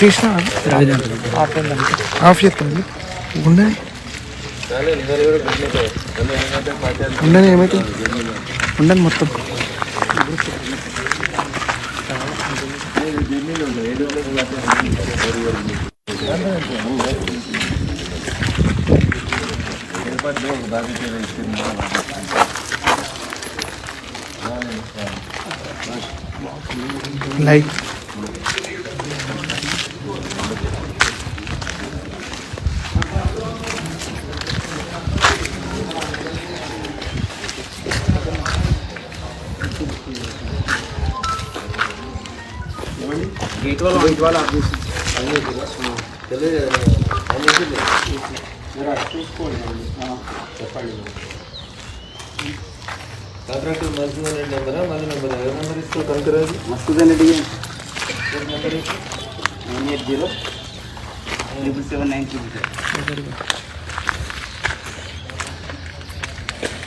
తీసిన ఆఫ్ చేస్తాను ఉండని ఉండని ఏమైతే ఉండని మొత్తం Deus dá de direito de mão. Like. Gate వాళ్ళ గేట్ వాళ్ళ తెలియదు లైక్ కాంట్రాక్టర్ మధుసూదన్ రెడ్డి నెంబరా? మళ్ళీ నెంబర్? ఎవరి number Reddy nine eight zero triple seven nine triple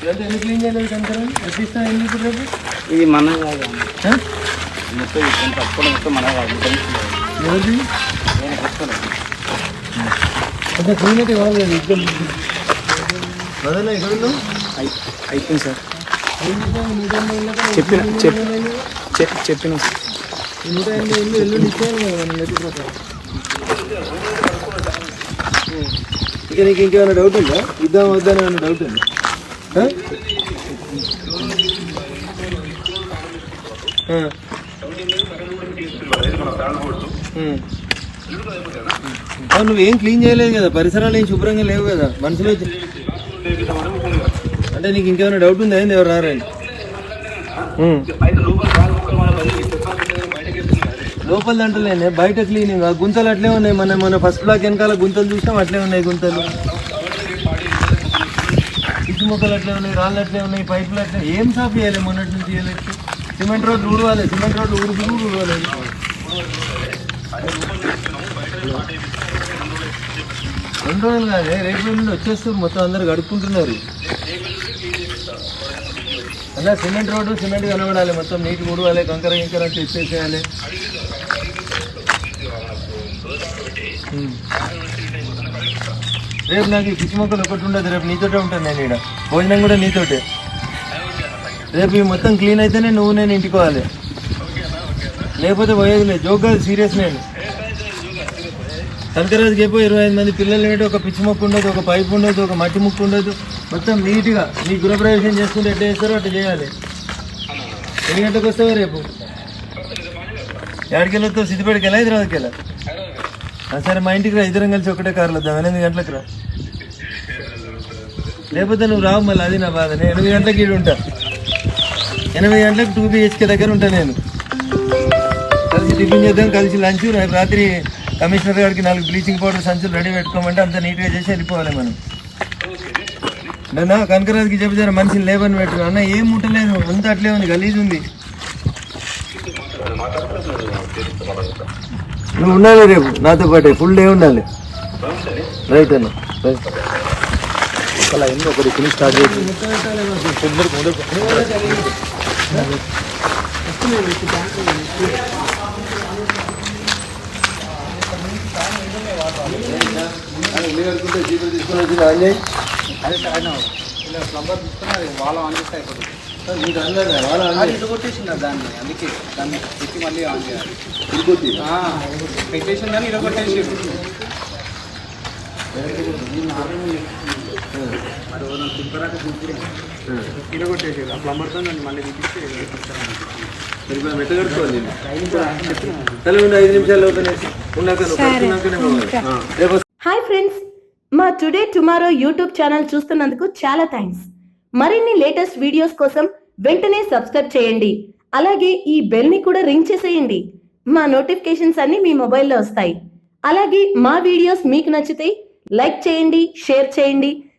ఇదంతా ఎన్ని క్లీన్ చేయలేదు కనుకరాజు ఎట్లా ఇస్తావు ఎన్ని ఇప్పుడు రేపు? ఇది మన కాదు? మొత్తం మొత్తం మన కాదు. ఎవరిది? నేను పెట్టుకోలేదు అయిపోయింది సార్. చెప్పిన చెప్ చెప్- చెప్పిన. సార్. ఇక నీకు ఇంకేమైనా డౌట్ ఉందా? ఇద్దాం వద్దా ఏమైనా డౌట్ ఉందా? నువ్వేం క్లీన్ చేయలేదు కదా? పరిసరాలు ఏం శుభ్రంగా లేవు కదా? మనుషులు వచ్చి- అంటే నీకు ఇంకేమైనా డౌట్ ఉందా? ఏంది ఎవరు రారండి. లోపల దాంట్లోనే బయట క్లీనింగ్ ఆ? గుంతలు అట్లే ఉన్నాయి. మన మన ఫస్ట్ బ్లాక్ వెనకాల గుంతలు చూసినాం అట్లే ఉన్నాయి గుంతలు. ఇసు మొక్కలు అట్లే ఉన్నాయి రాళ్ళు అట్లే ఉన్నాయి పైపులు అట్లే. ఏం సాఫ్ చేయాలి? మొన్నటి నుంచి చేయలేదు సిమెంట్ రోడ్లు ఊడవాలి సిమెంట్ రోడ్లు ఊరికి కూడా ఊడవాలి. రెండు రోజులు కానీ రేపు నుండి వచ్చేస్తారు మొత్తం అందరు గడుపుకుంటున్నారు. అలా సిమెంట్ రోడ్డు సిమెంట్ కనబడాలి మొత్తం నీటి ఊడవాలి కంకర ఇంకర తెచ్చేసేయాలి రేపు నాకు ఈ పిచ్చి మొక్కలు ఒకటి ఉండదు రేపు నీతోటే ఉంటాను నేను ఇక్కడ భోజనం కూడా నీతోటే. రేపు ఈ మొత్తం క్లీన్ అయితేనే నువ్వు నేను ఇంటికోవాలి లేకపోతే పోయేది లేదు. జోక్ కాదు సీరియస్ నేను. కనకరాజుకి అయిపోయి ఇరవై ఐదు మంది పిల్లలు ఏంటి ఒక పిచ్చి మొక్క ఉండదు ఒక పైపు ఉండదు ఒక మట్టి ముక్కు ఉండదు. మొత్తం నీట్గా మీ గృహప్రవేశం చేసుకుంటే ఎట్లా చేస్తారో అట్లా చేయాలి. ఎన్ని గంటలకు వస్తావా రేపు? ఎక్కడికి వెళ్ళొస్తావు సిద్దిపేటకి వెళ్ళా హైదరాబాద్కి వెళ్ళా ఆ, సరే మా ఇంటికి రా ఇద్దరం కలిసి ఒకటే కార్లో వద్దాం ఎనిమిది గంటలకు రా. లేకపోతే నువ్వు రావు మళ్ళీ అది నా బాధ. నేను ఎనిమిది గంటలకు ఈడు ఉంటా. ఎనిమిది గంటలకు టూ బిహెచ్కే దగ్గర ఉంటా నేను. కలిసి టిఫిన్ చేద్దాం కలిసి లంచ్ రేపు రాత్రి కమిషనర్ గారికి నాలుగు బ్లీచింగ్ పౌడర్ సంచులు రెడీ పెట్టుకోమంటే అంత నీట్గా చేసి వెళ్ళిపోవాలి మనం. నా కనకరాజుకి చెప్తాను మనిషిని లేబని పెట్టు. అన్న ఏం ముట్టలేదు అంత అట్లే ఉంది గలీజ్ ఉంది. నువ్వు ఉండాలి రేపు నాతో పాటే. ఫుల్ డే ఉండాలి. రైట్ అన్న. రైట్ అలా ఒకటి ఫినిష్ స్టార్ట్ చేసి అదే సార్ ఆయన ఇలా ప్లంబర్ తీసుకుని వాళ్ళ ఆన్ చేస్తే అయిపోతుంది అది ఇటు కొట్టేసింది దాన్ని అందుకే దాన్ని మళ్ళీ ఆన్ చేయాలి పెట్టేసింది కానీ ఇటు కొట్టేసి మరి ఎవరైనా తిప్పరాక ఇటు కొట్టేసి ఆ ప్లంబర్తో నన్ను మళ్ళీ తిప్పించి మెట్టగడుకోవాలి తల్లి ఉండి ఐదు నిమిషాలు ఓపెన్ ఉన్నాక హాయ్ ఫ్రెండ్స్ మా టుడే టుమారో యూట్యూబ్ ఛానల్ చూస్తున్నందుకు చాలా థ్యాంక్స్. మరిన్ని లేటెస్ట్ వీడియోస్ కోసం వెంటనే సబ్స్క్రైబ్ చేయండి. అలాగే ఈ బెల్ని కూడా రింగ్ చేసేయండి. మా నోటిఫికేషన్స్ అన్ని మీ మొబైల్లో వస్తాయి. అలాగే మా వీడియోస్ మీకు నచ్చితే లైక్ చేయండి షేర్ చేయండి.